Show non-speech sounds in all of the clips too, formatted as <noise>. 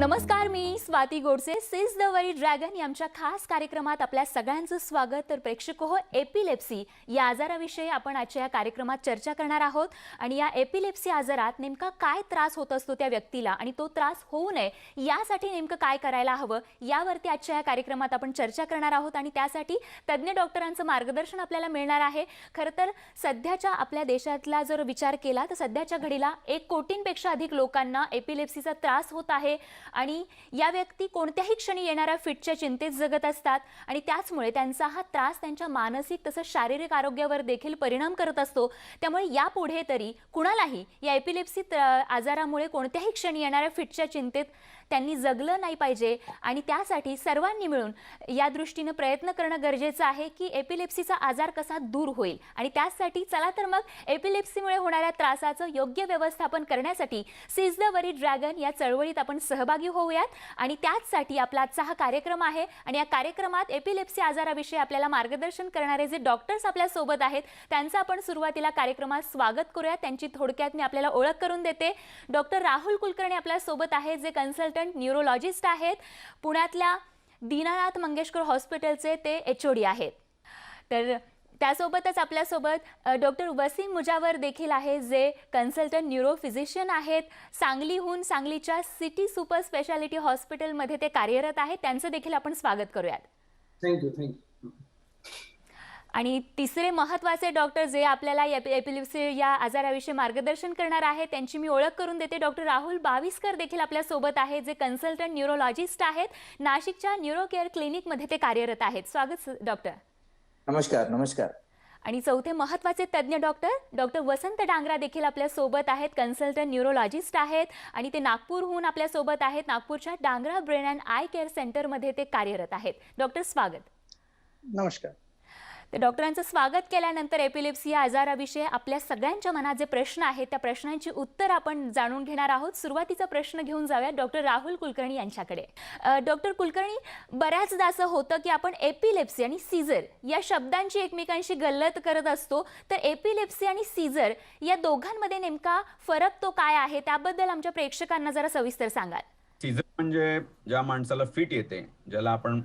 नमस्कार मी स्वाती गोडसे सिज the worry dragon यांच्या खास कार्यक्रमात आपल्या सगळ्यांचं स्वागत. तर प्रेक्षक हो एपिलेप्सी या आजाराविषयी आपण आजच्या या कार्यक्रमात चर्चा करणार आहोत. आणि या एपिलेप्सी आजारात नेमका काय त्रास होत असतो त्या व्यक्तीला आणि तो त्रास होऊ नये यासाठी नेमकं काय करायला हवं यावरती आजच्या या कार्यक्रमात आपण चर्चा करणार आहोत. आणि त्यासाठी तज्ज्ञ डॉक्टरांचं मार्गदर्शन आपल्याला मिळणार आहे. खरं तर सध्याच्या आपल्या देशातला जर विचार केला तर सध्याच्या घडीला एक कोटींपेक्षा अधिक लोकांना एपिलेप्सीचा त्रास होत आहे. आणि या व्यक्ती कोणत्याही क्षणी येणाऱ्या फिटच्या चिंतेत जगत असतात आणि त्याचमुळे त्यांचा हा त्रास त्यांच्या मानसिक तसंच शारीरिक आरोग्यावर देखील परिणाम करत असतो. त्यामुळे यापुढे तरी कुणालाही या एपिलेप्सी आजारामुळे कोणत्याही क्षणी येणाऱ्या फिटच्या चिंतेत त्यांनी जगलं नाही पाहिजे आणि त्यासाठी सर्वांनी मिळून या दृष्टीनं प्रयत्न करणं गरजेचं आहे की एपिलेप्सीचा आजार कसा दूर होईल. आणि त्यासाठी चला तर मग एपिलेप्सीमुळे होणाऱ्या त्रासाचं योग्य व्यवस्थापन करण्यासाठी सिज द वरी ड्रॅगन या चळवळीत आपण सहभागी होऊयात. आणि त्याचसाठी आपला आजचा हा कार्यक्रम आहे. आणि या कार्यक्रमात एपिलेप्सी आजाराविषयी आपल्याला मार्गदर्शन करणारे जे डॉक्टर्स आपल्यासोबत आहेत त्यांचं आपण सुरुवातीला कार्यक्रमात स्वागत करूया. त्यांची थोडक्यात मी आपल्याला ओळख करून देते. डॉक्टर राहुल कुलकर्णी आपल्यासोबत आहेत जे कन्सल्टंट न्यूरोलॉजिस्ट आहेत. पुण्यातल्या दीनानाथ मंगेशकर हॉस्पिटलचे ते एच ओ डी आहेत. तर त्यासोबतच आपल्यासोबत डॉक्टर वसीम मुजावर देखील आहे जे कन्सल्टंट न्यूरो फिजिशियन आहेत. सांगलीहून सांगलीच्या सिटी सुपर स्पेशालिटी हॉस्पिटलमध्ये ते कार्यरत आहेत. त्यांचं देखील आपण स्वागत करूयात. थँक्यू थँक्यू आणि तिसरे महत्त्वाचे डॉक्टर जे आपल्याला एपि एपिलिप्सी या आजाराविषयी मार्गदर्शन करणार आहे त्यांची मी ओळख करून देते. डॉक्टर राहुल बाविस्कर देखील आपल्यासोबत आहेत जे कन्सल्टंट न्यूरोलॉजिस्ट आहेत. नाशिकच्या न्यूरो केअर क्लिनिकमध्ये ते कार्यरत आहेत. स्वागत डॉक्टर. नमस्कार नमस्कार. आणि चौथे महत्त्वाचे तज्ज्ञ डॉक्टर डॉक्टर वसंत डांगरा देखील आपल्यासोबत आहेत. कन्सल्टंट न्यूरोलॉजिस्ट आहेत आणि ते नागपूरहून आपल्यासोबत आहेत. नागपूरच्या Dangra brain and eye care सेंटरमध्ये ते कार्यरत आहेत. डॉक्टर स्वागत. नमस्कार. तर डॉक्टरांचं स्वागत केल्यानंतर एपिलेप्सी या आजाराविषयी आपल्या सगळ्यांच्या मनात जे प्रश्न आहेत त्या प्रश्नांची उत्तर आपण जाणून घेणार आहोत. सुरुवातीचा प्रश्न घेऊन जाऊया डॉक्टर राहुल कुलकर्णी यांच्याकडे. डॉक्टर कुलकर्णी बऱ्याचदा असं होतं की आपण एपिलेप्सी आणि सीझर या शब्दांची एकमेकांशी गल्लत करत असतो तर एपिलेप्सी आणि सीझर या दोघांमध्ये नेमका फरक तो काय आहे त्याबद्दल आमच्या प्रेक्षकांना जरा सविस्तर सांगाल. सीझर म्हणजे ज्या माणसाला फिट येते ज्याला आपण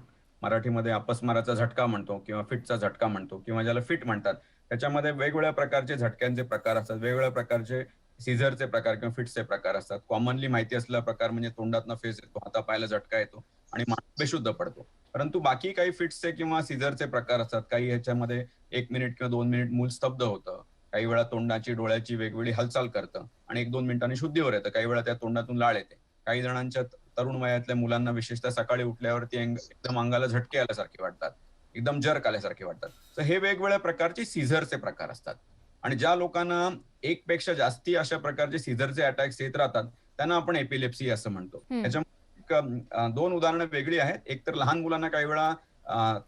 मराठीमध्ये अपस्माराचा झटका म्हणतो किंवा फिटचा झटका म्हणतो किंवा ज्याला फिट म्हणतात. त्याच्यामध्ये वेगवेगळ्या प्रकारचे झटक्यांचे प्रकार असतात. वेगवेगळ्या प्रकारचे सीझरचे प्रकार किंवा फिटचे प्रकार असतात. कॉमनली माहिती असलेला प्रकार म्हणजे तोंडातनं फेस येतो हातापायाला झटका येतो आणि माणूस बेशुद्ध पडतो. परंतु बाकी काही फिट्सचे किंवा सीझरचे प्रकार असतात. काही ह्याच्यामध्ये एक मिनिट किंवा दोन मिनिट मूल स्तब्ध होतं. काही वेळा तोंडाची डोळ्याची वेगवेगळी हालचाल करतं आणि एक दोन मिनिटांनी शुद्धीवर येतं. काही वेळा त्या तोंडातून लाळ येते. काही जणांच्या तरुण वयातल्या मुलांना विशेषतः सकाळी उठल्यावरती एकदम अंगाला झटके आल्यासारखे वाटतात. एकदम जर्क आल्यासारखे वाटतात. तर हे वेगवेगळ्या प्रकारचे सीझरचे प्रकार असतात. आणि ज्या लोकांना एक पेक्षा जास्ती अशा प्रकारचे सीझरचे अटॅक्स येत राहतात त्यांना आपण एपिलेप्सी असं म्हणतो. अं, दोन उदाहरणं वेगळी आहेत. एक तर लहान मुलांना काही वेळा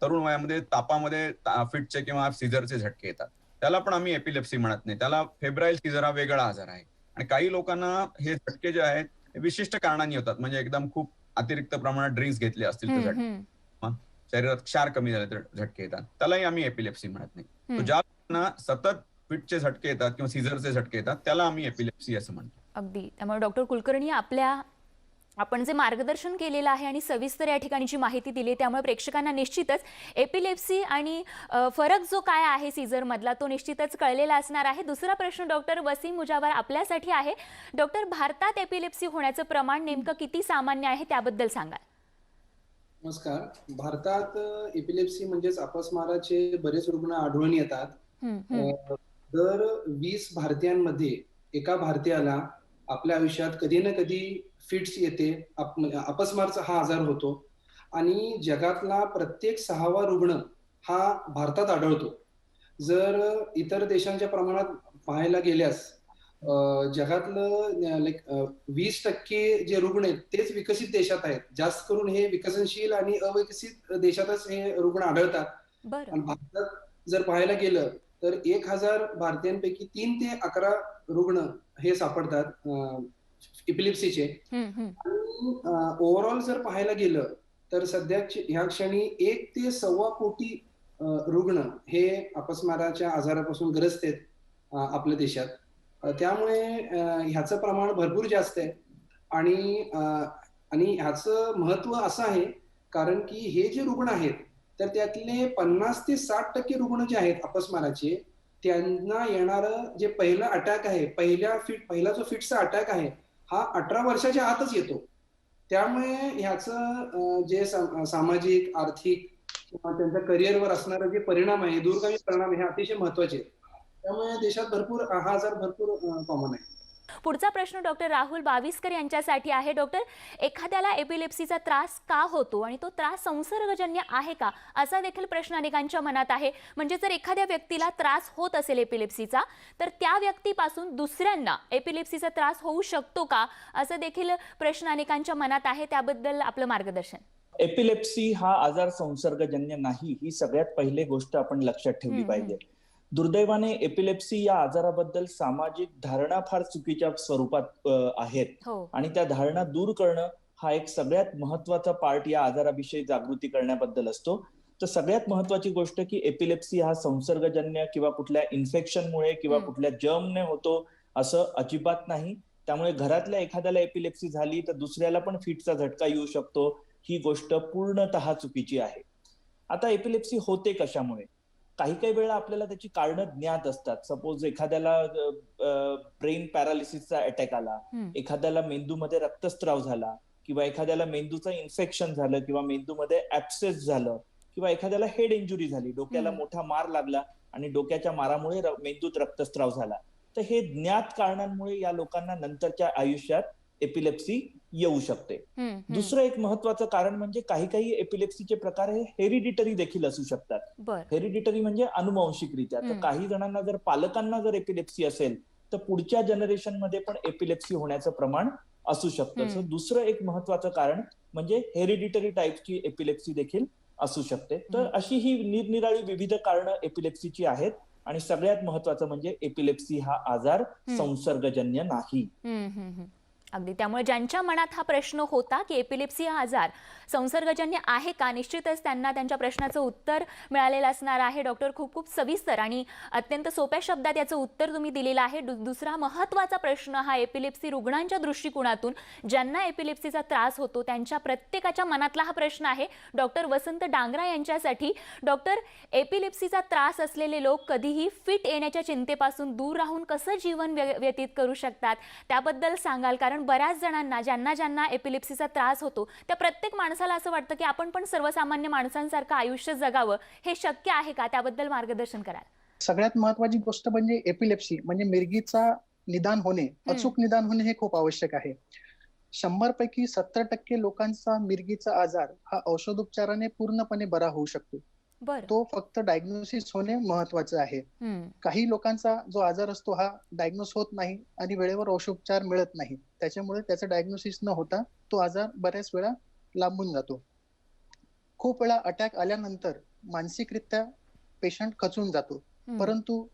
तरुण वयामध्ये तापामध्ये फिटचे किंवा सीझरचे झटके येतात. त्याला पण आम्ही एपिलेप्सी म्हणत नाही. त्याला फेब्राईल सीझर हा वेगळा आजार आहे. आणि काही लोकांना हे झटके जे आहेत विशिष्ट कारणांनी होतात. म्हणजे एकदम खूप अतिरिक्त प्रमाणात ड्रिंक्स घेतले असतील तर झटके. शरीरात क्षार कमी झाले तर झटके येतात. त्यालाही आम्ही एपिलेप्सी म्हणत नाही. ज्या लोकांना सतत फिटचे झटके येतात किंवा सीझरचे झटके येतात त्याला आम्ही एपिलेप्सी असं म्हणतो. अगदी. त्यामुळे डॉक्टर कुलकर्णी आपल्या आपण जे मार्गदर्शन केलेलं आहे आणि सविस्तर या ठिकाणीची माहिती दिली त्यामुळे प्रेक्षकांना निश्चितच एपिलेप्सी आणि फरक जो काय आहे सीझरमधला तो निश्चितच कळलेला असणार आहे. दुसरा प्रश्न डॉक्टर वसीम मुजावर आपल्यासाठी आहे. डॉक्टर भारतात एपिलेप्सी होण्याचं प्रमाण नेमकं किती सामान्य आहे त्याबद्दल सांगा नमस्कार. भारतात एपिलेप्सी म्हणजेच अपस्माराचे बरेच रुग्ण आढळून येतात. दर वीस भारतीयांमध्ये एका भारतीयाला आपल्या आयुष्यात कधी ना कधी फिट्स येते. म्हणजे अपस्मारचा हा आजार होतो. आणि जगातला प्रत्येक सहावा रुग्ण हा भारतात आढळतो. जर इतर देशांच्या प्रमाणात पाहायला गेल्यास जगातलं लाईक वीस टक्के जे रुग्ण आहेत तेच विकसित देशात आहेत. जास्त करून हे विकसनशील आणि अविकसित देशातच हे रुग्ण आढळतात. आणि भारतात जर पाहायला गेलं तर एक हजार भारतीयांपैकी तीन ते अकरा रुग्ण हे सापडतात इपिलिप्सीचे. आणि ओव्हरऑल जर पाहायला गेलं तर सध्या ह्या क्षणी एक ते सव्वा कोटी रुग्ण हे अपस्माराच्या आजारापासून ग्रस्त आहेत आपल्या देशात. त्यामुळे ह्याचं प्रमाण भरपूर जास्त आहे. आणि आणि ह्याचं महत्त्व असं आहे कारण की हे जे रुग्ण आहेत तर त्यातले पन्नास ते साठ टक्के रुग्ण जे आहेत अपस्माराचे त्यांना येणारं जे पहिलं अटॅक आहे पहिल्या फिट पहिला जो फिटचा अटॅक आहे हा अठरा वर्षाच्या आतच येतो. त्यामुळे ह्याचं जे सामाजिक आर्थिक किंवा त्यांच्या करिअरवर असणारे जे परिणाम आहे दूरगामी परिणाम हे अतिशय महत्त्वाचे आहेत. त्यामुळे देशात भरपूर हा आजार भरपूर कॉमन आहे. पुढचा प्रश्न डॉक्टर राहुल बाविस्कर यांच्यासाठी आहे. डॉक्टर एखाद्याला एपिलेप्सीचा त्रास का होतो आणि तो त्रास संसर्गजन्य आहे का? असा देखील प्रश्न अनेकांच्या मनात आहे. म्हणजे जर एखाद्या व्यक्तीला त्रास होत असेल एपिलेप्सीचा तर त्या व्यक्तीपासून दुसऱ्यांना एपिलेप्सीचा त्रास होऊ शकतो का? असं देखील प्रश्न अनेकांच्या मनात आहे. त्याबद्दल आपलं मार्गदर्शन. एपिलेप्सी हा आजार संसर्गजन्य नाही ही सगळ्यात पहिली गोष्ट आपण लक्षात ठेवली पाहिजे. दुर्दैवाने एपिलेप्सी या आजाराबद्दल सामाजिक धारणा फार चुकीच्या स्वरूपात आहेत. हो. आणि त्या धारणा दूर करणं हा एक सगळ्यात महत्त्वाचा पार्ट या आजाराविषयी जागृती करण्याबद्दल असतो. तर सगळ्यात महत्वाची गोष्ट की एपिलेप्सी हा संसर्गजन्य किंवा कुठल्या इन्फेक्शनमुळे किंवा. कुठल्या जर्मने होतो असं अजिबात नाही. त्यामुळे घरातल्या एखाद्याला एपिलेप्सी झाली तर दुसऱ्याला पण फिटचा झटका येऊ शकतो. ही गोष्ट पूर्णतः चुकीची आहे. आता एपिलेप्सी होते कशामुळे? काही काही वेळा आपल्याला त्याची कारणं ज्ञात असतात सपोज एखाद्याला ब्रेन पॅरालिसिसचा अटॅक आला. एखाद्याला मेंदूमध्ये रक्तस्राव झाला किंवा एखाद्याला मेंदूचं इन्फेक्शन झालं किंवा मेंदूमध्ये ऍप्सेस झालं किंवा एखाद्याला हेड इंजुरी झाली डोक्याला. मोठा मार लागला आणि डोक्याच्या मारामुळे मेंदूत रक्तस्राव झाला तर हे ज्ञात कारणांमुळे या लोकांना नंतरच्या आयुष्यात एपिलेप्सी येऊ शकते. दुसरं एक महत्वाचं कारण म्हणजे काही काही एपिलेप्सीचे प्रकार हे हेरिडिटरी देखील असू शकतात. हेरिडिटरी म्हणजे अनुवांशिकरित्या. तर. काही जणांना जर पालकांना जर एपिलेप्सी असेल तर पुढच्या जनरेशनमध्ये पण एपिलेप्सी होण्याचं प्रमाण असू शकतं. दुसरं एक महत्वाचं कारण म्हणजे हेरिडिटरी टाईपची एपिलेप्सी देखील असू शकते. तर. अशी ही निरनिराळी विविध कारणं एपिलेप्सीची आहेत आणि सगळ्यात महत्वाचं म्हणजे एपिलेप्सी हा आजार संसर्गजन्य नाही. अगदी. त्यामुळे ज्यांच्या मनात हा प्रश्न होता की एपिलिप्सी हा आजार संसर्गजन्य आहे का निश्चितच त्यांना त्यांच्या प्रश्नाचं उत्तर मिळालेलं असणार आहे. डॉक्टर खूप खूप सविस्तर आणि अत्यंत सोप्या शब्दात याचं उत्तर तुम्ही दिलेलं आहे. दु- दुसरा महत्त्वाचा प्रश्न हा एपिलिप्सी रुग्णांच्या दृष्टिकोनातून ज्यांना एपिलिप्सीचा त्रास होतो त्यांच्या प्रत्येकाच्या मनातला हा प्रश्न आहे. डॉक्टर वसंत डांगरा यांच्यासाठी डॉक्टर एपिलिप्सीचा त्रास असलेले लोक कधीही फिट येण्याच्या चिंतेपासून दूर राहून कसं जीवन व्य- व्यतीत करू शकतात त्याबद्दल सांगाल. कारण बऱ्याच जणांना ज्यांना ज्यांना एपिलेप्सीचा त्रास होतो त्या प्रत्येक माणसाला असं वाटतं की आपण पण सर्वसामान्य माणसांसारखं आयुष्य जगावं. हे शक्य आहे का? त्याबद्दल मार्गदर्शन कराल. सगळ्यात महत्वाची गोष्ट म्हणजे एपिलेप्सी म्हणजे मिरगीचा निदान होणे अचूक निदान होणे हे खूप आवश्यक आहे. शंभर पैकी सत्तर टक्के लोकांचा मिरगीचा आजार हा औषधोपचाराने पूर्णपणे बरा होऊ शकतो. तो फक्त डायग्नोसिस होणे महत्वाचं आहे. काही लोकांचा जो आजार असतो हा डायग्नोस होत नाही आणि वेळेवर औषधोपचार मिळत नाही. त्याच्यामुळे त्याचं डायग्नोसिस न होता तो आजार बऱ्याच वेळा लांबून जातो. खूप वेळा अटॅक आल्यानंतर मानसिकरित्या पेशंट खचून जातो. परंतु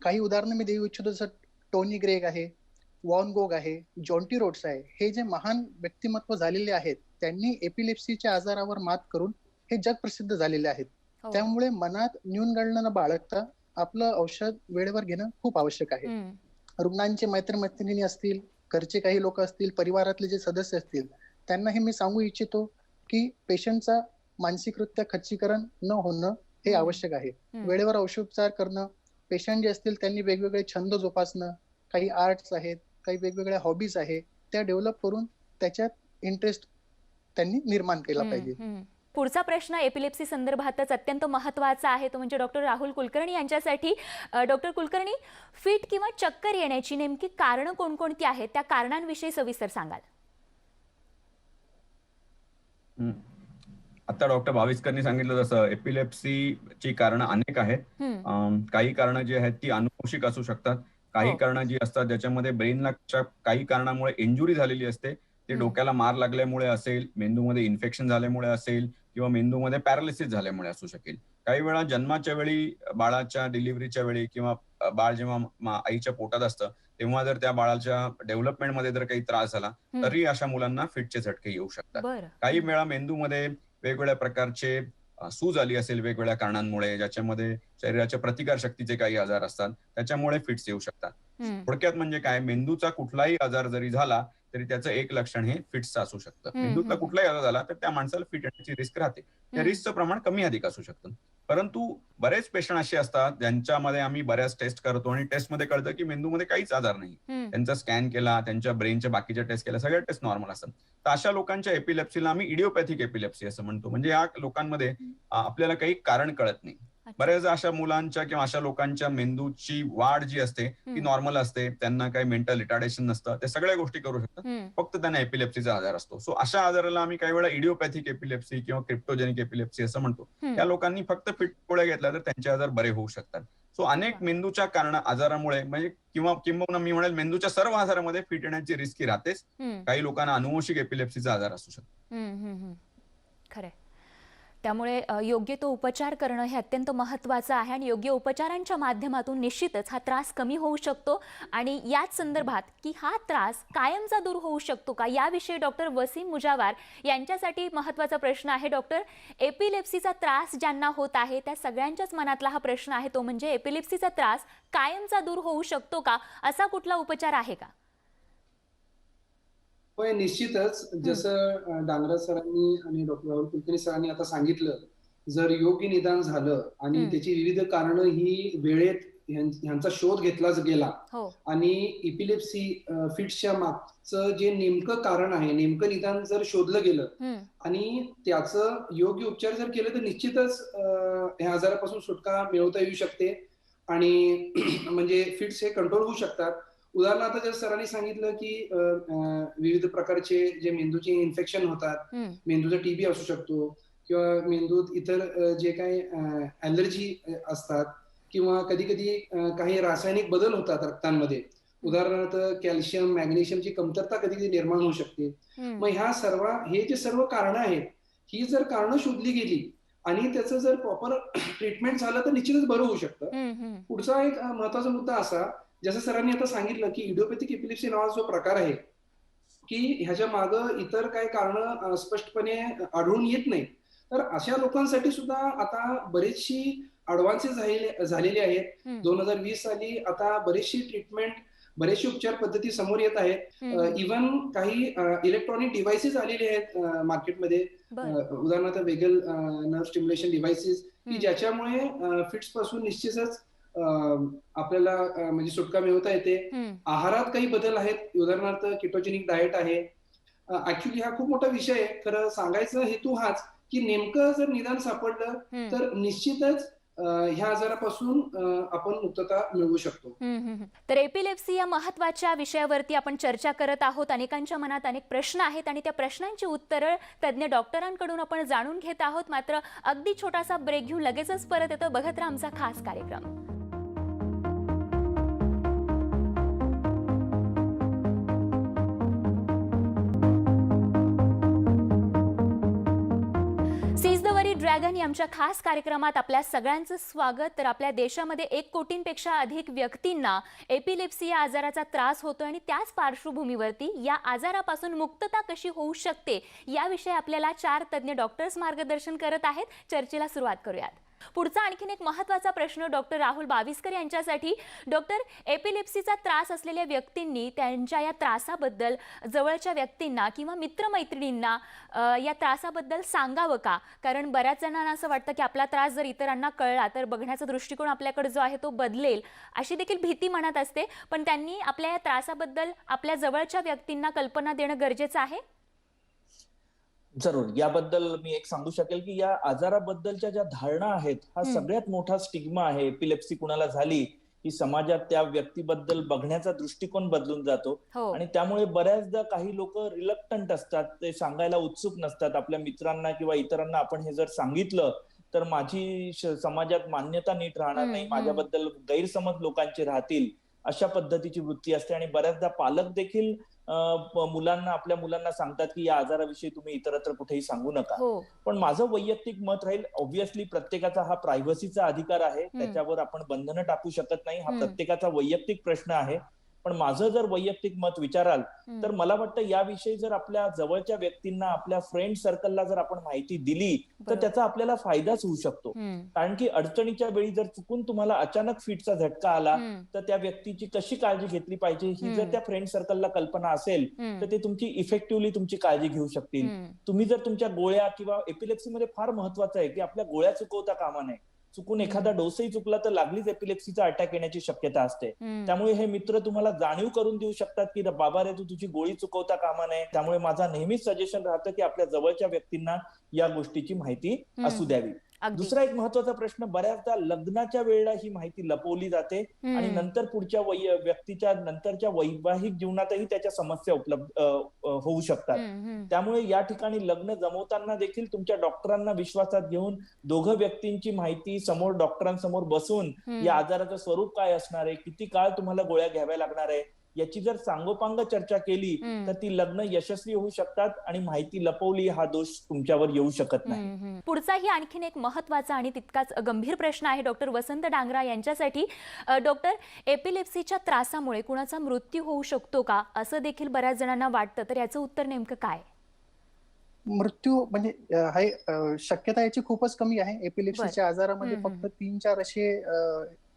काही उदाहरणं मी देऊ इच्छितो जसं टोनी ग्रेग आहे वॉन गोग आहे जॉन्टी रोड्स आहे. हे जे महान व्यक्तिमत्व झालेले आहेत त्यांनी एपिलेप्सीच्या आजारावर मात करून हे जग प्रसिद्ध झालेले आहेत. त्यामुळे मनात न्यूनगंड न बाळगता आपलं औषध वेळेवर घेणं खूप आवश्यक आहे रुग्णांचे मैत्रिणी असतील घरचे काही लोक असतील परिवारातले जे सदस्य असतील त्यांना हे मी सांगू इच्छितो की पेशंटचा मानसिकरित्या खच्चीकरण न होणं हे. आवश्यक आहे. वेळेवर औषधोपचार करणं पेशंट जे असतील त्यांनी वेगवेगळे छंद जोपासणं काही आर्ट्स आहेत काही वेगवेगळ्या हॉबीज आहेत त्या डेव्हलप करून त्याच्यात इंटरेस्ट त्यांनी निर्माण केला पाहिजे. पुढचा प्रश्न एपिलेप्सी संदर्भातच अत्यंत महत्त्वाचा आहे. तो म्हणजे डॉक्टर राहुल कुलकर्णी यांच्यासाठी. डॉक्टर कुलकर्णी फिट किंवा चक्कर येण्याची नेमकी कारणं कोणकोणती आहेत? त्या कारणांविषयी सविस्तर सांगाल. आता डॉक्टर भाविस्करनी सांगितलं जसं एपिलेप्सीची कारणं अनेक आहेत. काही कारणं जी आहेत ती अनुवंशिक असू शकतात. काही हो. कारणं जी असतात ज्याच्यामध्ये ब्रेनला काही कारणामुळे इंजुरी झालेली असते. ते. डोक्याला मार लागल्यामुळे असेल मेंदूमध्ये इन्फेक्शन झाल्यामुळे असेल किंवा मेंदूमध्ये पॅरालिसिस झाल्यामुळे असू शकेल. काही वेळा जन्माच्या वेळी बाळाच्या डिलिव्हरीच्या वेळी किंवा बाळ जेव्हा आईच्या पोटात असतं तेव्हा जर त्या बाळाच्या डेव्हलपमेंटमध्ये जर काही त्रास झाला. तरी अशा मुलांना फिटचे झटके येऊ शकतात. काही वेळा मेंदूमध्ये वेगवेगळ्या प्रकारचे सूज आली असेल वेगवेगळ्या कारणांमुळे ज्याच्यामध्ये शरीराच्या प्रतिकार शक्तीचे काही आजार असतात त्याच्यामुळे फिट्स येऊ शकतात. थोडक्यात म्हणजे काय मेंदूचा कुठलाही आजार जरी झाला तरी त्याचं एक लक्षण हे फिट्सचं असू शकतं. मेंदूतला. कुठलाही आजार झाला तर त्या माणसाला फिट येण्याची रिस्क राहते. त्या. रिस्कचं प्रमाण कमी अधिक असू शकतं. परंतु बरेच पेशंट असे असतात ज्यांच्यामध्ये आम्ही बऱ्याच टेस्ट करतो आणि टेस्टमध्ये कळतं की मेंदूमध्ये काहीच आजार नाही. त्यांचा स्कॅन केला त्यांच्या ब्रेनच्या बाकीच्या टेस्ट केल्या सगळ्या टेस्ट नॉर्मल असतात. तर अशा लोकांच्या एपिलेप्सीला आम्ही इडिओपॅथिक एपिलेप्सी असं म्हणतो. म्हणजे या लोकांमध्ये आपल्याला काही कारण कळत नाही. अच्छा. बऱ्याचदा अशा मुलांच्या किंवा अशा लोकांच्या मेंदूची वाढ जी असते ती. नॉर्मल असते त्यांना काही मेंटल रिटार्डेशन नसतं ते सगळ्या गोष्टी करू शकतात. फक्त त्यांना एपिलेप्सीचा आजार असतो सो अशा आजाराला आम्ही काही वेळा इडिओपॅथिक एपिलेप्सी किंवा क्रिप्टोजेनिक एपिलेप्सी असं म्हणतो हम्म. या लोकांनी फक्त फिट गोळ्या घेतल्या तर त्यांचे आजार बरे होऊ शकतात सो अनेक. मेंदूच्या कारण आजारामुळे म्हणजे किंवा किंबहुना मी म्हणेल मेंदूच्या सर्व आजारामध्ये फिट येण्याची रिस्क राहतेच. काही लोकांना अनुवंशिक एपिलेप्सीचा आजार असू शकतो. खरंय त्यामुळे योग्य तो उपचार करणं हे अत्यंत महत्त्वाचं आहे आणि योग्य उपचारांच्या माध्यमातून निश्चितच हा त्रास कमी होऊ शकतो. आणि याच संदर्भात की हा त्रास कायमचा दूर होऊ शकतो का याविषयी डॉक्टर वसीम मुजावार यांच्यासाठी महत्त्वाचा प्रश्न आहे. डॉक्टर एपिलेप्सीचा त्रास ज्यांना होत आहे त्या सगळ्यांच्याच मनातला हा प्रश्न आहे तो म्हणजे एपिलेप्सीचा त्रास कायमचा दूर होऊ शकतो का? असा कुठला उपचार आहे का? होय निश्चितच. जसं डांगरा सरांनी आणि डॉक्टर राहुल कुलकर्णी सरांनी आता सांगितलं जर योग्य निदान झालं आणि. त्याची विविध कारणं ही वेळेत ह्यां- ह्यांचा शोध घेतलाच गेला हो. आणि इपिलेप्सी फिट्सच्या मागचं जे नेमकं कारण आहे नेमकं निदान जर शोधलं गेलं आणि त्याचं योग्य उपचार जर केले तर निश्चितच ह्या आजारापासून सुटका मिळवता येऊ शकते आणि <clears throat> म्हणजे फिट्स हे कंट्रोल होऊ शकतात. उदाहरणार्थ जर सरांनी सांगितलं की विविध प्रकारचे जे मेंदूचे इन्फेक्शन होतात मेंदूचा टीबी असू शकतो किंवा मेंदूत इतर जे काही ऍलर्जी असतात किंवा कधी कधी काही रासायनिक बदल होतात रक्तांमध्ये. उदाहरणार्थ कॅल्शियम मॅग्नेशियमची कमतरता कधी कधी निर्माण होऊ शकते. मग ह्या सर्व हे जे सर्व कारण आहेत ही जर कारणं शोधली गेली आणि त्याचं जर प्रॉपर ट्रीटमेंट झालं तर निश्चितच बरं होऊ शकतं. पुढचा एक महत्त्वाचा मुद्दा असा जसं सरांनी आता सांगितलं की इडिओपॅथिक एपिलेप्सी नावाचा जो प्रकार आहे की ह्याच्या मागं इतर काही कारण स्पष्टपणे आढळून येत नाही तर अशा लोकांसाठी सुद्धा आता बरेचशी ऍडव्हान्सेस झालेले आहेत. दोन हजार वीस साली आता बरेचशी ट्रीटमेंट बरेचसे उपचार पद्धती समोर येत आहेत. इव्हन काही इलेक्ट्रॉनिक डिव्हाइसेस आलेले आहेत मार्केटमध्ये. उदाहरणार्थ वेगल नर्व स्टिम्युलेशन डिव्हाइसेस की. ज्याच्यामुळे फिट्सपासून निश्चितच आपल्याला म्हणजे सुटका मिळवता येते. आहारात काही बदल आहेत? उदाहरणार्थ किटोजेनिक डाएट आहे. ऍक्च्युली हा खूप मोठा विषय आहे. खरं सांगायचा हेतू हाच की नेमकं जर निदान सापडलं. तर निश्चितच ह्या आजारापासून आपण मुक्तता मिळवू शकतो. तर एपिलेप्सी या महत्त्वाच्या विषयावरती आपण चर्चा करत आहोत. अनेकांच्या मनात अनेक प्रश्न आहेत आणि त्या प्रश्नांची उत्तरं तज्ज्ञ डॉक्टरांकडून आपण जाणून घेत आहोत. मात्र अगदी छोटासा ब्रेक घेऊन लगेचच परत येतो. बघत राहा आमचा खास कार्यक्रम. ड्रॅगन या आमच्या खास कार्यक्रमात आपल्या सगळ्यांचं स्वागत. तर आपल्या देशामध्ये एक कोटींपेक्षा अधिक व्यक्तींना एपिलेप्सी या आजाराचा त्रास होतो आणि त्याच पार्श्वभूमीवरती या आजारापासून मुक्तता कशी होऊ शकते याविषयी आपल्याला चार तज्ज्ञ डॉक्टर्स मार्गदर्शन करत आहेत. चर्चेला सुरुवात करूयात. पुढचा आणखीन एक महत्त्वाचा प्रश्न डॉक्टर राहुल बाविस्कर यांच्यासाठी. डॉक्टर एपिलेप्सीचा त्रास असलेल्या व्यक्तींनी त्यांच्या या त्रासाबद्दल जवळच्या व्यक्तींना किंवा मित्रमैत्रिणींना या त्रासाबद्दल सांगावं का? कारण बऱ्याच जणांना असं वाटतं की आपला त्रास जर इतरांना कळला तर बघण्याचा दृष्टिकोन आपल्याकडे जो आहे तो बदलेल अशी देखील भीती मनात असते. पण त्यांनी आपल्या या त्रासाबद्दल आपल्या जवळच्या व्यक्तींना कल्पना देणं गरजेचं आहे? जरूर. याबद्दल मी एक सांगू शकेल की या आजाराबद्दलच्या ज्या धारणा आहेत हा. सगळ्यात मोठा स्टिग्मा आहे. एपिलेप्सी कुणाला झाली की समाजात त्या व्यक्तीबद्दल बघण्याचा दृष्टिकोन बदलून जातो. हो. आणि त्यामुळे बऱ्याचदा काही लोक रिलक्टंट असतात ते सांगायला उत्सुक नसतात. आपल्या मित्रांना किंवा इतरांना आपण हे जर सांगितलं तर माझी समाजात मान्यता नीट राहणार नाही. माझ्याबद्दल गैरसमज लोकांचे राहतील. अशा पद्धतीची वृत्ती असते आणि बऱ्याचदा पालक देखील मुलांना आपल्या मुलांना सांगतात की या आजाराविषयी तुम्ही इतरत्र कुठेही सांगू नका. हो. पण माझं वैयक्तिक मत राहील ऑब्व्हियसली प्रत्येकाचा हा प्रायव्हसीचा अधिकार आहे. त्याच्यावर आपण बंधनं टाकू शकत नाही. हा. प्रत्येकाचा वैयक्तिक प्रश्न आहे. पण माझं जर वैयक्तिक मत विचाराल. तर मला वाटतं याविषयी जर आपल्या जवळच्या व्यक्तींना आपल्या फ्रेंड सर्कलला जर आपण माहिती दिली तर. त्याचा आपल्याला फायदाच होऊ शकतो. कारण की अडचणीच्या वेळी जर चुकून तुम्हाला अचानक फिटचा झटका आला. तर त्या व्यक्तीची कशी काळजी घेतली पाहिजे ही. जर त्या फ्रेंड सर्कलला कल्पना असेल. तर ते तुमची इफेक्टिव्हली तुमची काळजी घेऊ शकतील. तुम्ही जर तुमच्या गोळ्या किंवा एपिलेप्सी मध्ये फार महत्वाचं आहे की आपल्या गोळ्या चुकवता कामा नये चुकून एखादा डोसही चुकला तर लागलीच एपिलेप्सीचा अटॅक येण्याची शक्यता असते. त्यामुळे हे मित्र तुम्हाला जाणीव करून देऊ शकतात की बाबा रे तू तुझी गोळी चुकवता कामा नये त्यामुळे माझा नेहमीच सजेशन राहतं की आपल्या जवळच्या व्यक्तींना या गोष्टीची माहिती. असू द्यावी दुसरा एक महत्त्वाचा प्रश्न बऱ्याचदा लग्नाच्या वेळेला ही माहिती लपवली जाते. आणि नंतर पुढच्या व्यक्तीच्या नंतरच्या वैवाहिक जीवनातही त्याच्या समस्या उपलब्ध होऊ शकतात. त्यामुळे या ठिकाणी लग्न जमवताना देखील तुमच्या डॉक्टरांना विश्वासात घेऊन दोघं व्यक्तींची माहिती समोर डॉक्टरांसमोर बसून. या आजाराचं स्वरूप काय असणार आहे किती काळ तुम्हाला गोळ्या घ्याव्या लागणार आहे याची जर सांगोपांग चर्चा केली. तर ती लग्न यशस्वी होऊ शकतात आणि माहिती लपवली हा दोष तुमच्यावर येऊ शकत नाही. पुढचाही आणखीन एक महत्त्वाचा आणि तितकाच गंभीर प्रश्न आहे डॉक्टर वसंत डांगरा यांच्यासाठी. डॉक्टर एपिलेप्सीच्या त्रासामुळे कुणाचा मृत्यू होऊ शकतो का? असं देखील बऱ्याच जणांना वाटतं. तर याचं उत्तर नेमकं काय? मृत्यू म्हणजे हे शक्यता याची खूपच कमी आहे. एपिलेप्सीच्या आजारामध्ये फक्त तीन चार असे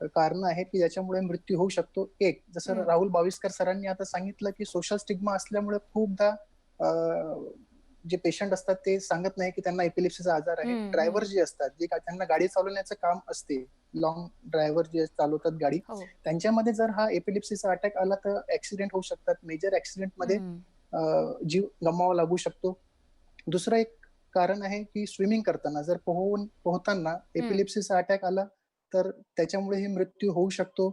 कारण आहेत की ज्याच्यामुळे मृत्यू होऊ शकतो. एक जसं. राहुल बाविस्कर सरांनी आता सांगितलं की सोशल स्टिग्मा असल्यामुळे खूपदा जे पेशंट असतात ते सांगत नाही की त्यांना एपिलेप्सीचा आजार आहे. ड्रायव्हर जे असतात जे त्यांना गाडी चालवण्याचं काम असते. लॉंग ड्रायव्हर जे चालवतात गाडी हो. त्यांच्यामध्ये जर हा एपिलेप्सीचा अटॅक आला तर ऍक्सिडेंट होऊ शकतात. मेजर ऍक्सिडेंटमध्ये जीव गमवावा लागू शकतो. दुसरं एक कारण आहे की स्विमिंग करताना जर पोहून पोहताना एपिलिप्सीचा अटॅक आला तर त्याच्यामुळेही मृत्यू होऊ शकतो.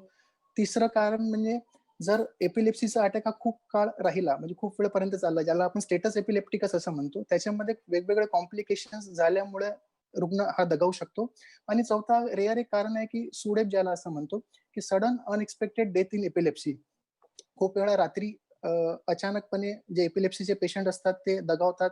तिसरं कारण म्हणजे जर एपिलेप्सीचा अटॅक हा खूप काळ राहिला म्हणजे खूप वेळपर्यंत चालला ज्याला आपण स्टेटस एपिलेप्टिकस असं म्हणतो त्याच्यामध्ये वेगवेगळे कॉम्प्लिकेशन झाल्यामुळे रुग्ण हा दगावू शकतो. आणि चौथा रेअर एक कारण आहे की सुडेप ज्याला असं म्हणतो की sudden unexpected death in epilepsy खूप वेळा रात्री अचानकपणे जे एपिलेप्सीचे पेशंट असतात ते दगावतात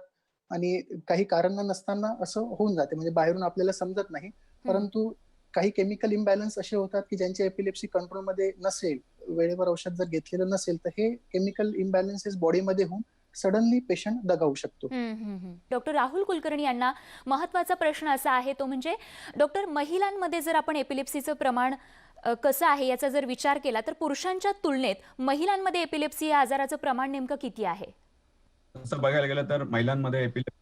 आणि काही कारण नसताना असं होऊन जाते. म्हणजे बाहेरून आपल्याला समजत नाही. परंतु काही केमिकल इम्बॅलन्स असे होतात की ज्यांचे एपिलेप्सी कंट्रोलमध्ये नसेल वेळेवर औषध जर घेतलेलं नसेल तर हे केमिकल इम्बॅलन्सेस बॉडीमध्ये होऊन सडनली पेशंट दगावू शकतो. डॉक्टर राहुल कुलकर्णी यांना महत्त्वाचा प्रश्न असा आहे तो म्हणजे डॉक्टर महिलांमध्ये जर आपण एपिलेप्सीचं प्रमाण कसं आहे याचा जर विचार केला तर पुरुषांच्या तुलनेत महिलांमध्ये एपिलेप्सी या आजाराचं प्रमाण नेमकं किती आहे तसं बघायला गेलं तर महिलांमध्ये एपिलेप्सी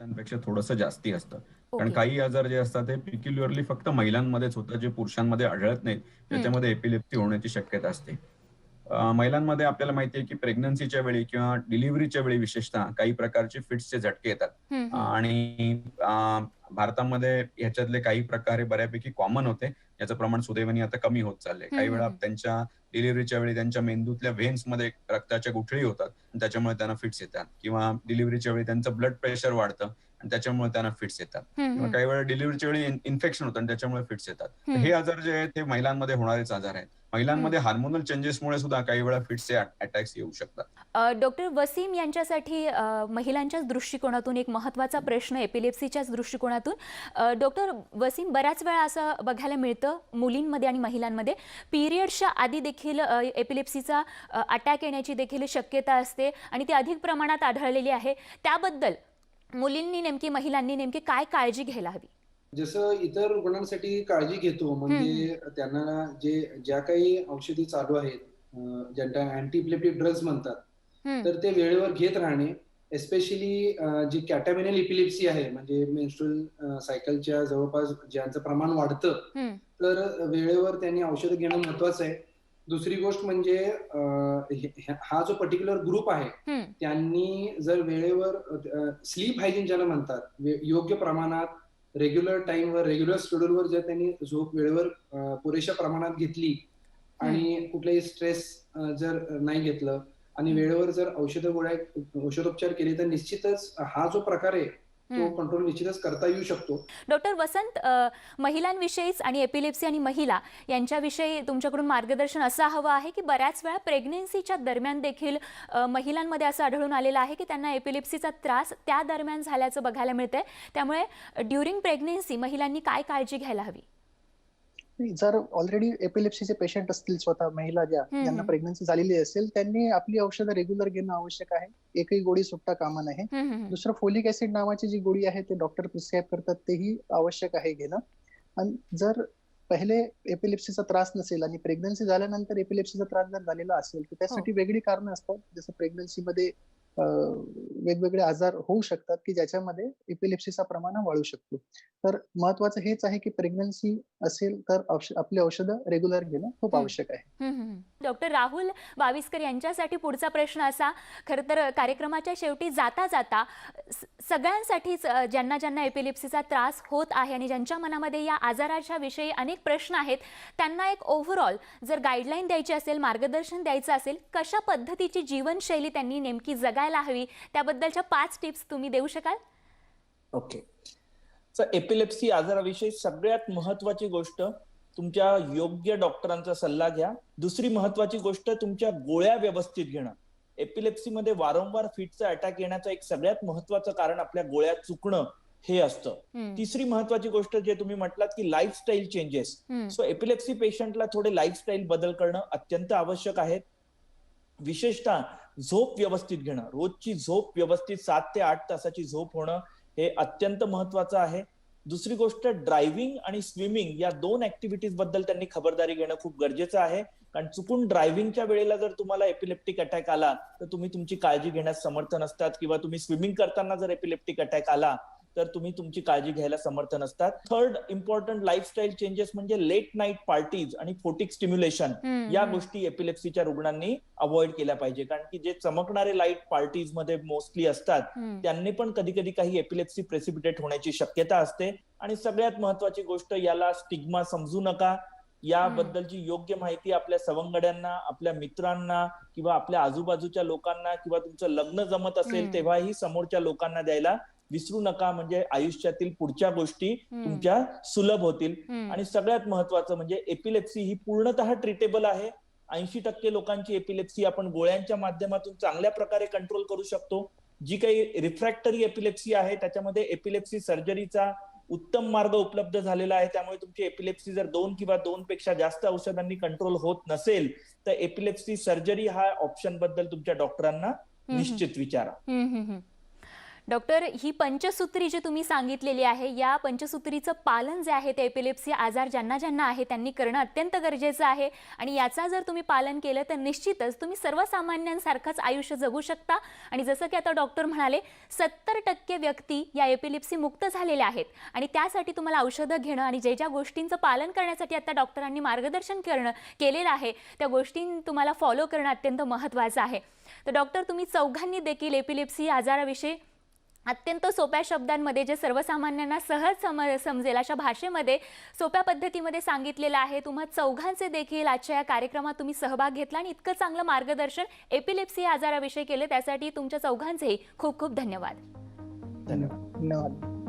पुरुषांपेक्षा थोडंसं जास्ती असतं. कारण. काही आजार जे असतात ते पिक्युलरली फक्त महिलांमध्येच होतात जे पुरुषांमध्ये आढळत नाहीत. त्याच्यामध्ये एपिलेप्सी होण्याची शक्यता असते. महिलांमध्ये आपल्याला माहिती आहे की प्रेग्नन्सीच्या वेळी किंवा डिलिव्हरीच्या वेळी विशेषतः काही प्रकारचे फिट्सचे झटके येतात. आणि भारतामध्ये ह्याच्यातले काही प्रकार हे बऱ्यापैकी कॉमन होते. याचं प्रमाण सुदैवाने आता कमी होत चाललंय. काही वेळा. त्यांच्या डिलिव्हरीच्या वेळी त्यांच्या मेंदूतल्या व्हेन्समध्ये रक्ताच्या गुठळी होतात. त्याच्यामुळे त्यांना फिट्स येतात. किंवा डिलिव्हरीच्या वेळी त्यांचं ब्लड प्रेशर वाढतं. आणि त्याच्यामुळे त्यांना फिट्स येतात. किंवा. काही वेळा डिलिव्हरीच्या वेळी इन्फेक्शन होतं आणि त्याच्यामुळे फिट्स येतात. हे आजार जे आहेत हे महिलांमध्ये होणारेच आजार आहेत. महिलांमध्ये हार्मोनल चेंजेसमुळे सुद्धा काही वेळा फिट्सचे अटॅक्स येऊ शकतात. डॉक्टर वसीम यांच्यासाठी महिलांच्याच दृष्टिकोनातून एक महत्त्वाचा प्रश्न एपिलेप्सीच्याच दृष्टिकोनातून डॉक्टर वसीम बऱ्याच वेळा असं बघायला मिळतं मुलींमध्ये आणि महिलांमध्ये. पिरियड्सच्या आधी देखील एपिलेप्सीचा अटॅक येण्याची देखील शक्यता असते आणि ती अधिक प्रमाणात आढळलेली आहे. त्याबद्दल मुलींनी नेमकी महिलांनी नेमकी काय काळजी घ्यायला हवी? जसं इतर रुग्णांसाठी काळजी घेतो म्हणजे त्यांना जे ज्या काही औषधी चालू आहेत ज्यांना अँटीप्लेप्टिक ड्रग्ज म्हणतात तर ते वेळेवर घेत राहणे एस्पेशली जी कॅटामिनल इपिलिप्सी आहे म्हणजे मेन्स्ट्रुअल सायकलच्या जवळपास ज्यांचं प्रमाण वाढतं तर वेळेवर त्यांनी औषधं घेणं महत्वाचं आहे. दुसरी गोष्ट म्हणजे हे- जो पर्टिक्युलर ग्रुप आहे त्यांनी जर वेळेवर स्लीप हायजीन ज्याला म्हणतात योग्य प्रमाणात रेग्युलर टाइमवर रेग्युलर शेड्यूलवर जर त्यांनी झोप वेळेवर पुरेशा प्रमाणात घेतली आणि कुठलाही स्ट्रेस जर नाही घेतलं आणि. वेळेवर जर औषधं गोळ्या औषधोपचार केले तर निश्चितच हा जो प्रकार आहे तो. कंट्रोल निश्चितच करता येऊ शकतो. डॉक्टर वसंत महिलांविषयीच आणि एपिलेप्सी आणि महिला यांच्याविषयी तुमच्याकडून मार्गदर्शन असं हवं आहे की बऱ्याच वेळा प्रेग्नेन्सीच्या दरम्यान देखील महिलांमध्ये असं आढळून आलेलं आहे की त्यांना एपिलेप्सीचा त्रास त्या दरम्यान झाल्याचं बघायला मिळतंय. त्यामुळे ड्युरिंग प्रेग्नेन्सी महिलांनी काय काळजी घ्यायला हवी? जर ऑलरेडी एपिलेप्सीचे पेशंट असतील स्वतः महिला ज्या ज्यांना. प्रेग्नन्सी झालेली असेल त्यांनी आपली औषधं रेग्युलर घेणं आवश्यक आहे. एकही गोळी सुटता कामा हम्म. दुसरं फोलिक ऍसिड नावाची जी गोळी आहे ते डॉक्टर प्रिस्क्राईब करतात तेही आवश्यक आहे घेणं. आणि जर पहिले एपिलेप्सीचा त्रास नसेल आणि प्रेग्नन्सी झाल्यानंतर एपिलेप्सीचा त्रास जर झालेला असेल तर त्यासाठी वेगळी कारणं असतात. जसं प्रेग्नन्सीमध्ये वेगवेगळे आजार होऊ शकतात की ज्याच्यामध्ये एपिलेप्सीचा प्रमाण वाढू शकतो तर महत्वाचं हेच आहे की प्रेग्नन्सी असेल तर आपली औषधं रेग्युलर घेणं खूप. आवश्यक आहे. डॉक्टर राहुल बाविस्कर यांच्यासाठी पुढचा प्रश्न असा खरं तर कार्यक्रमाच्या शेवटी जाता जाता सगळ्यांसाठीच ज्यांना ज्यांना एपिलिप्सीचा त्रास होत आहे आणि ज्यांच्या मनामध्ये या आजाराच्या विषयी अनेक प्रश्न आहेत त्यांना एक ओव्हरऑल जर गाईडलाईन द्यायची असेल मार्गदर्शन द्यायचं असेल कशा पद्धतीची जीवनशैली त्यांनी नेमकी जगायला हवी. त्याबद्दलच्या पाच टिप्स तुम्ही देऊ शकाल? ओके. तर एपिलेप्सी आजाराविषयी सगळ्यात महत्वाची गोष्ट तुमच्या योग्य डॉक्टरांचा सल्ला घ्या. दुसरी महत्वाची गोष्ट तुमच्या गोळ्या व्यवस्थित घेणं. एपिलेप्सी मध्ये वारंवार फिटचा अटॅक येण्याचं एक सगळ्यात महत्वाचं कारण आपल्या गोळ्या चुकणं हे असतं. तिसरी महत्वाची गोष्ट जे तुम्ही म्हटलात की लाईफस्टाईल चेंजेस सो एपिलेप्सी पेशंटला थोडे लाईफस्टाईल बदल करणं अत्यंत आवश्यक आहे. विशेषतः झोप व्यवस्थित घेणं. रोजची झोप व्यवस्थित सात ते आठ तासाची झोप होणं हे अत्यंत महत्वाचं आहे. दुसरी गोष्ट ड्रायव्हिंग आणि स्विमिंग या दोन ऍक्टिव्हिटीजबद्दल त्यांनी खबरदारी घेणं खूप गरजेचं आहे. कारण चुकून ड्रायव्हिंगच्या वेळेला जर तुम्हाला एपिलेप्टिक अटॅक आला तर तुम्ही तुमची काळजी घेण्यास समर्थ नसतात किंवा तुम्ही स्विमिंग करताना जर एपिलेप्टिक अटॅक आला तर तुम्ही तुमची काळजी घ्यायला समर्थ नसतात. थर्ड इम्पॉर्टंट लाईफस्टाईल चेंजेस म्हणजे लेट नाईट पार्टीज आणि फोटिक स्टिम्युलेशन या. गोष्टी एपिलेप्सीच्या रुग्णांनी अवॉइड केल्या पाहिजे. कारण की जे चमकणारे लाइट पार्टीजमध्ये मोस्टली असतात त्यांनी पण कधी कधी काही एपिलेप्सी प्रेसिपिटेट होण्याची शक्यता असते. आणि सगळ्यात महत्वाची गोष्ट याला स्टिग्मा समजू नका. याबद्दलची योग्य माहिती आपल्या सवंगड्यांना आपल्या मित्रांना किंवा आपल्या आजूबाजूच्या लोकांना किंवा तुमचं लग्न जमत असेल. तेव्हाही समोरच्या लोकांना द्यायला विसरू नका म्हणजे आयुष्यातील पुढच्या गोष्टी तुमच्या सुलभ होतील. आणि सगळ्यात महत्वाचं म्हणजे एपिलेप्सी ही पूर्णतः ट्रीटेबल आहे ऐंशी टक्के लोकांची एपिलेप्सी आपण गोळ्यांच्या माध्यमातून चांगल्या प्रकारे कंट्रोल करू शकतो जी काही रिफ्रॅक्टरी एपिलेप्सी आहे त्याच्यामध्ये एपिलेप्सी सर्जरीचा उत्तम मार्ग उपलब्ध झालेला आहे त्यामुळे तुमची एपिलेप्सी जर दोन किंवा दोन पेक्षा जास्त औषधांनी कंट्रोल होत नसेल तर एपिलेप्सी सर्जरी हा ऑप्शनबद्दल तुमच्या डॉक्टरांना. निश्चित विचारा. डॉक्टर ही पंचसूत्री जी तुम्ही सांगितलेली आहे या पंचसूत्रीचं पालन जे आहे ते एपिलेप्सी आजार ज्यांना ज्यांना आहे त्यांनी करणं अत्यंत गरजेचं आहे. आणि याचा जर तुम्ही पालन केलं तर निश्चितच तुम्ही सर्वसामान्यांसारखंच आयुष्य जगू शकता. आणि जसं की आता डॉक्टर म्हणाले सत्तर टक्के व्यक्ती या एपिलेप्सी मुक्त झालेल्या आहेत. आणि त्यासाठी तुम्हाला औषधं घेणं आणि जे ज्या गोष्टींचं पालन करण्यासाठी आता डॉक्टरांनी मार्गदर्शन करणं केलेलं आहे त्या गोष्टी तुम्हाला फॉलो करणं अत्यंत महत्त्वाचं आहे. तर डॉक्टर तुम्ही चौघांनी देखील एपिलेप्सी आजाराविषयी अत्यंत सोप्या शब्दांमध्ये जे सर्वसामान्यांना सहज सम समजेल अशा भाषेमध्ये सोप्या पद्धतीमध्ये सांगितलेलं आहे. तुम्हा चौघांचे देखील आजच्या या कार्यक्रमात तुम्ही सहभाग घेतला आणि इतकं चांगलं मार्गदर्शन एपिलेप्सी आजाराविषयी केलं. त्यासाठी तुमच्या चौघांचेही खूप खूप धन्यवाद. धन्यवाद. धन्यवाद.